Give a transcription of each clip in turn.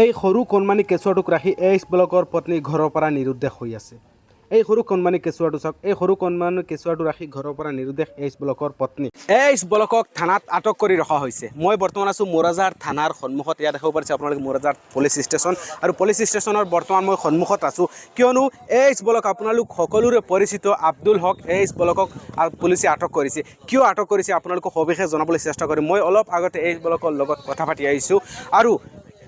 এই সৰু কণমানি কেঁচুৱাটোক ৰাখি এইচ ব্লকৰ পত্নী ঘৰৰ পৰা নিৰুদ্দেশ হৈ আছে। এই সৰু কণমানি কেঁচুৱাটো চাওক, এই সৰু কণমানি কেঁচুৱাটো ৰাখি ঘৰৰ পৰা নিৰুদ্দেশ এইচ ব্লকৰ পত্নী। এইচ ব্লকক থানাত আটক কৰি ৰখা হৈছে। মই বৰ্তমান আছোঁ মোৰাজাৰ থানাৰ সন্মুখত ইয়াত দেখাব পাৰিছে আপোনালোকে মোৰাজাৰ পুলিচ ষ্টেচন। আৰু পুলিচ ষ্টেচনৰ বৰ্তমান মই সন্মুখত আছোঁ। কিয়নো এইচ ব্লক আপোনালোক সকলোৰে পৰিচিত আব্দুল হক এইচ ব্লকক পুলিচে আটক কৰিছে। কিয় আটক কৰিছে, আপোনালোকক সবিশেষ জনাবলৈ চেষ্টা কৰিম। মই অলপ আগতে এইচ ব্লকৰ লগত কথা পাতি আহিছোঁ। আৰু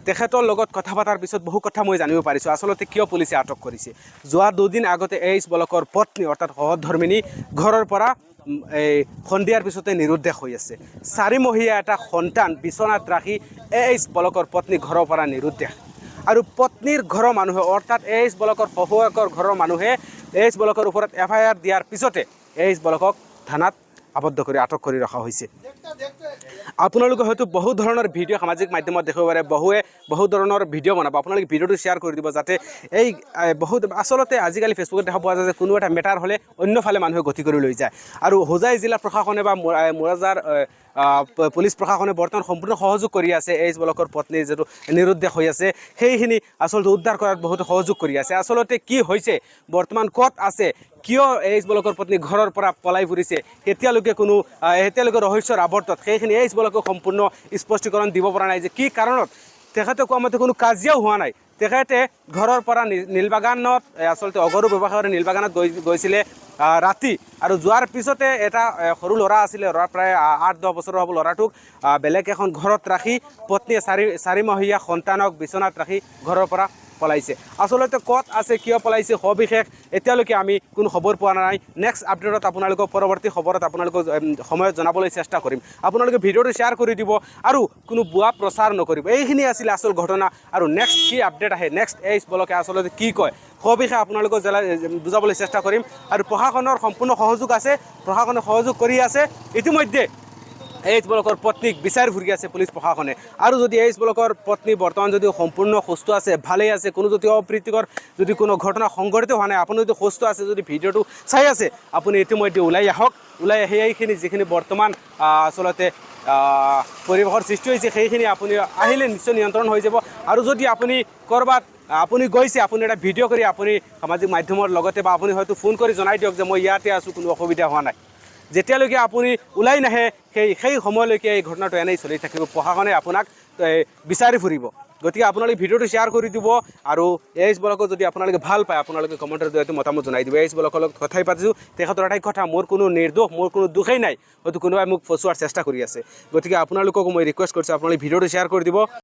তেখেতৰ লগত কথা পতাৰ পিছত বহু কথা মই জানিব পাৰিছোঁ। আচলতে কিয় পুলিচে আটক কৰিছে? যোৱা দুদিন আগতে এইচ ব্লকৰ পত্নী, অৰ্থাৎ সহধৰ্মিনী ঘৰৰ পৰা এই সন্ধিয়াৰ পিছতে নিৰুদ্দেশ হৈ আছে। চাৰিমহীয়া এটা সন্তান বিচনাত ৰাখি এ এইচ ব্লকৰ পত্নী ঘৰৰ পৰা নিৰুদ্দেশ। আৰু পত্নীৰ ঘৰৰ মানুহে, অৰ্থাৎ এ এইচ ব্লকৰ শহুৱেকৰ ঘৰৰ মানুহে, এইচ ব্লকৰ ওপৰত এফ আই আৰ দিয়াৰ পিছতে এ এইচ ব্লকক থানাত আবদ্ধ কৰি আটক কৰি ৰখা হৈছে। আপোনালোকে হয়তো বহু ধৰণৰ ভিডিঅ' সামাজিক মাধ্যমত দেখিব পাৰে, বহুৱে বহু ধৰণৰ ভিডিঅ' বনাব। আপোনালোকে ভিডিঅ'টো শ্বেয়াৰ কৰি দিব যাতে এই বহুত, আচলতে আজিকালি ফেচবুকত দেখা পোৱা যায় যে কোনো এটা মেটাৰ হ'লে অন্যফালে মানুহে গতি কৰি লৈ যায়। আৰু হোজাই জিলা প্ৰশাসনে বা মোৰা- মোৰাজাৰ পুলিচ প্ৰশাসনে বৰ্তমান সম্পূৰ্ণ সহযোগ কৰি আছে। এইচ ব্লকৰ পত্নীৰ যিটো নিৰুদ্দেশ হৈ আছে, সেইখিনি আচলতে উদ্ধাৰ কৰাত বহুতো সহযোগ কৰি আছে। আচলতে কি হৈছে, বৰ্তমান ক'ত আছে, কিয় এইচ ব্লকৰ পত্নী ঘৰৰ পৰা পলাই ফুৰিছে, এতিয়ালৈকে কোনো এতিয়ালৈকে ৰহস্যৰ আৱৰ্তত, সেইখিনি এইচ ব্লকে সম্পূৰ্ণ স্পষ্টীকৰণ দিব পৰা নাই যে কি কাৰণত। তেখেতে কোৱা মতে কোনো কাজিয়াও হোৱা নাই। তেখেতে ঘৰৰ পৰা নীলবাগানত আচলতে অগৰু ব্যৱসায়ৰে নীলবাগানত গৈ গৈছিলে। ৰাতি। আৰু যোৱাৰ পিছতে এটা সৰু ল'ৰা আছিলে, ল'ৰা প্ৰায় আঠ, দহ বছৰৰ হ'ব, ল'ৰাটোক বেলেগ এখন ঘৰত ৰাখি পত্নীয়ে চাৰি, চাৰিমহীয়া সন্তানক বিচনাত ৰাখি ঘৰৰ পৰা পলাইছে। আচলতে ক'ত আছে, কিয় পলাইছে, সবিশেষ এতিয়ালৈকে আমি কোনো খবৰ পোৱা নাই। নেক্সট আপডেটত আপোনালোকক, পৰৱৰ্তী খবৰত আপোনালোকক সময়ত জনাবলৈ চেষ্টা কৰিম। আপোনালোকে ভিডিঅ'টো শ্বেয়াৰ কৰি দিব আৰু কোনো ভুৱা প্ৰচাৰ নকৰিব। এইখিনি আছিলে আচল ঘটনা। আৰু নেক্সট কি আপডেট আহে নেক্সট এইচ ব্লকে আচলতে কি কয়? সবিশেষ আপোনালোকক জেলা বুজাবলৈ চেষ্টা কৰিম। আৰু প্ৰশাসনৰ সম্পূৰ্ণ সহযোগ আছে প্ৰশাসনে সহযোগ কৰি আছে। ইতিমধ্যে এইচ ব্লকৰ পত্নীক বিচাৰি ফুৰি আছে পুলিচ প্ৰশাসনে। আৰু যদি এইচ ব্লকৰ পত্নী বৰ্তমান যদি সম্পূৰ্ণ সুস্থ আছে ভালেই আছে কোনো যদি অপ্ৰীতিকৰ যদি কোনো ঘটনা সংঘটিত হোৱা নাই আপুনি যদি সুস্থ আছে যদি ভিডিঅ'টো চাই আছে আপুনি ইতিমধ্যে ওলাই আহক। ওলাই আহি এইখিনি যিখিনি বৰ্তমান আচলতে পৰিৱেশৰ সৃষ্টি হৈছে সেইখিনি আপুনি আহিলে নিশ্চয় নিয়ন্ত্ৰণ হৈ যাব। আৰু যদি আপুনি ক'ৰবাত আপুনি গৈছে আপুনি এটা ভিডিঅ' কৰি আপুনি সামাজিক মাধ্যমৰ লগতে বা আপুনি হয়তো ফোন কৰি জনাই দিয়ক যে মই ইয়াতে আছোঁ কোনো অসুবিধা হোৱা নাই। যেতিয়ালৈকে আপুনি ওলাই নাহে সেই সেই সময়লৈকে এই ঘটনাটো এনেই চলি থাকিব। প্ৰশাসনে আপোনাক এ, বিচাৰি ফুৰিব। গতিকে আপোনালোকে ভিডিঅ'টো শ্বেয়াৰ কৰি দিব আৰু এইচ ব্লকক যদি আপোনালোকে ভালো পায় আপোনালোকে কমেণ্টৰ জৰিয়তে মতামত জনাই দিব। এইচ ব্লকৰ লগত কথাই পাতিছোঁ। তেখেতৰ এটাই কথা মোৰ কোনো নিৰ্দোষ মোৰ কোনো দুখেই নাই। হয়তো কোনোবাই মোক ফচোৱাৰ চেষ্টা কৰি আছে। গতিকে আপোনালোকক মই ৰিকুৱেষ্ট কৰিছোঁ আপোনালোকে ভিডিঅ'টো শ্বেয়াৰ কৰি দিব।